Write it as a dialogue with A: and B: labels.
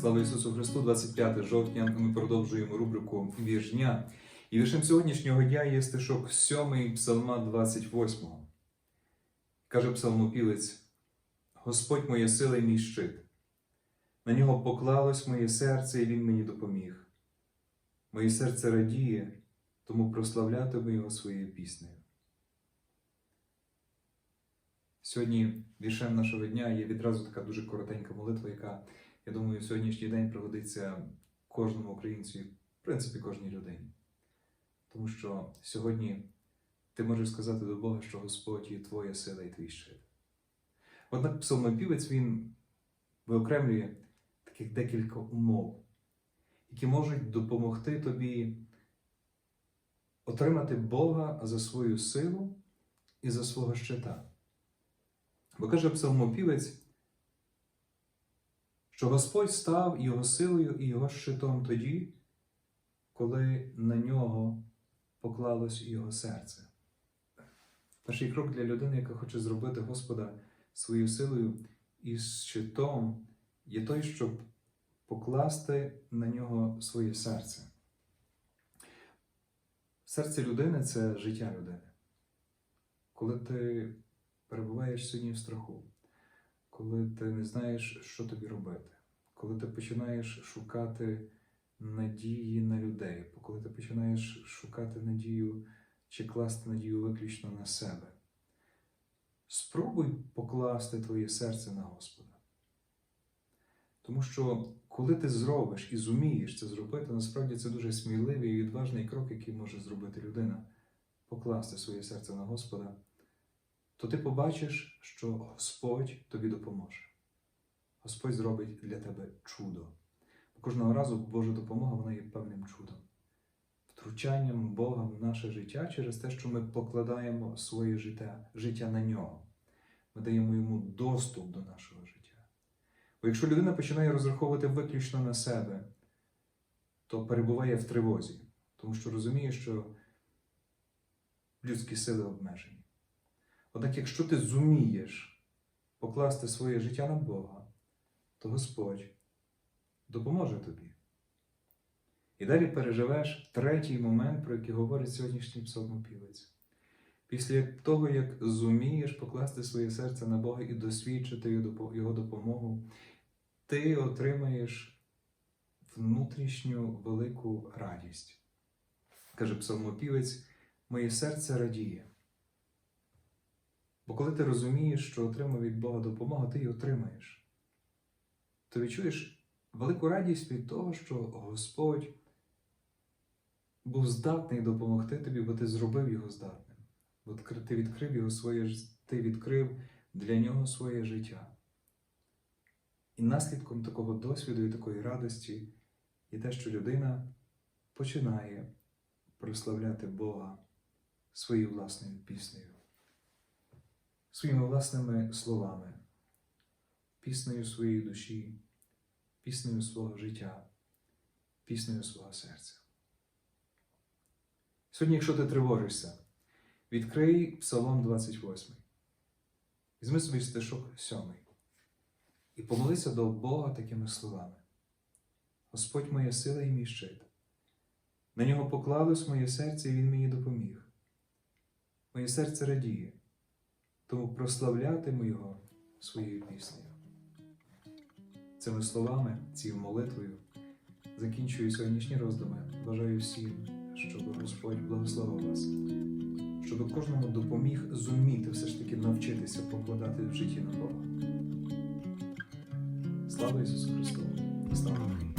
A: Слава Ісусу Христу, 25 жовтня. Ми продовжуємо рубрику Вірш дня. І віршем сьогоднішнього дня є стишок 7 псалма 28. Каже псалмопілець: Господь моя сила і мій щит. На нього поклалось моє серце, і Він мені допоміг. Моє серце радіє, тому прославлятиму його своєю піснею. Сьогодні віршем нашого дня є відразу така дуже коротенька молитва, яка, я думаю, сьогоднішній день пригодиться кожному українцю в принципі, кожній людині. Тому що сьогодні ти можеш сказати до Бога, що Господь є твоя сила і твій щит. Однак псалмопівець він виокремлює таких декілька умов, які можуть допомогти тобі отримати Бога за свою силу і за свого щита. Бо каже псалмопівець, що Господь став його силою і його щитом тоді, коли на нього поклалось його серце. Перший крок для людини, яка хоче зробити Господа своєю силою і щитом, є той, щоб покласти на нього своє серце. Серце людини це життя людини. Коли ти перебуваєш сьогодні в страху, коли ти не знаєш, що тобі робити, коли ти починаєш шукати надії на людей, коли ти починаєш шукати надію чи класти надію виключно на себе, спробуй покласти твоє серце на Господа. Тому що коли ти зробиш і зумієш це зробити, насправді це дуже сміливий і відважний крок, який може зробити людина. Покласти своє серце на Господа то ти побачиш, що Господь тобі допоможе. Господь зробить для тебе чудо. Кожного разу Божа допомога вона є певним чудом, втручанням Бога в наше життя через те, що ми покладаємо своє життя, життя на нього. Ми даємо йому доступ до нашого життя. Бо якщо людина починає розраховувати виключно на себе, то перебуває в тривозі, тому що розуміє, що людські сили обмежені. Однак, якщо ти зумієш покласти своє життя на Бога, то Господь допоможе тобі. І далі переживеш третій момент, про який говорить сьогоднішній псалмопівець. Після того, як зумієш покласти своє серце на Бога і досвідчити Його допомогу, ти отримаєш внутрішню велику радість. Каже псалмопівець, моє серце радіє. Бо коли ти розумієш, що отримав від Бога допомогу, ти її отримаєш. Ти відчуєш велику радість від того, що Господь був здатний допомогти тобі, бо ти зробив його здатним. Бо ти відкрив його своє ти відкрив для нього своє життя. І наслідком такого досвіду і такої радості є те, що людина починає прославляти Бога своєю власною піснею своїми власними словами, піснею своєї душі, піснею свого життя, піснею свого серця. Сьогодні, якщо ти тривожишся, відкрий Псалом 28, візьми собі стишок 7 і помолися до Бога такими словами: Господь моя сила і мій щит. На нього поклалось моє серце, і Він мені допоміг. Моє серце радіє тому прославлятиму його своєю піснею. Цими словами, цією молитвою закінчую сьогоднішні роздуми. Бажаю всім, щоб Господь благословив вас, щоб кожному допоміг зуміти все ж таки навчитися покладати в житті на Бога. Слава Ісусу Христу! Слава Україні!